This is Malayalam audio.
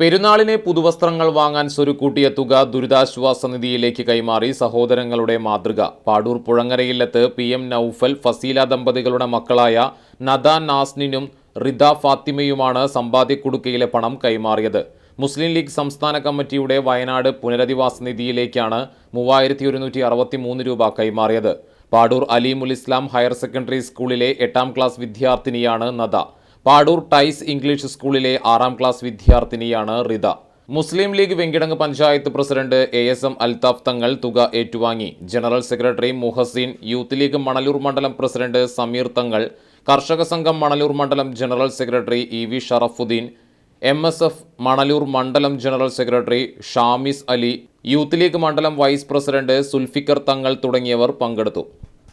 പെരുന്നാളിന് പുതുവസ്ത്രങ്ങൾ വാങ്ങാൻ സ്വരുക്കൂട്ടിയ തുക ദുരിതാശ്വാസ നിധിയിലേക്ക് കൈമാറി സഹോദരങ്ങളുടെ മാതൃക. പാടൂർ പുഴങ്ങരയില്ലത്ത് പി എം നൌഫൽ ഫസീല ദമ്പതികളുടെ മക്കളായ നദ നാസ്നിനും റിദ ഫാത്തിമയുമാണ് സമ്പാദ്യക്കുടുക്കയിലെ പണം കൈമാറിയത്. മുസ്ലിം ലീഗ് സംസ്ഥാന കമ്മിറ്റിയുടെ വയനാട് പുനരധിവാസ നിധിയിലേക്കാണ് മൂവായിരത്തി ഒരുന്നൂറ്റി അറുപത്തി മൂന്ന് രൂപ കൈമാറിയത്. പാടൂർ അലീമുൽ ഇസ്ലാം ഹയർ സെക്കൻഡറി സ്കൂളിലെ എട്ടാം ക്ലാസ് വിദ്യാർത്ഥിനിയാണ് നദ. പാടൂർ ടൈസ് ഇംഗ്ലീഷ് സ്കൂളിലെ ആറാം ക്ലാസ് വിദ്യാർത്ഥിനിയാണ് Ritha. Muslim League Venkitangu panchayat president A S M Althaf Thangal തുക ഏറ്റുവാങ്ങി. ജനറൽ സെക്രട്ടറി മുഹസീൻ യൂത്ത് ലീഗ് മണലൂർ മണ്ഡലം പ്രസിഡന്റ് സമീർ തങ്ങൾ കർഷക സംഘം മണലൂർ മണ്ഡലം general secretary E V Sharafudheen M S F Manalur മണ്ഡലം ജനറൽ സെക്രട്ടറി ഷാമിസ് അലി യൂത്ത് ലീഗ് മണ്ഡലം വൈസ് പ്രസിഡന്റ് സുൽഫിക്കർ തങ്ങൾ തുടങ്ങിയവർ പങ്കെടുത്തു.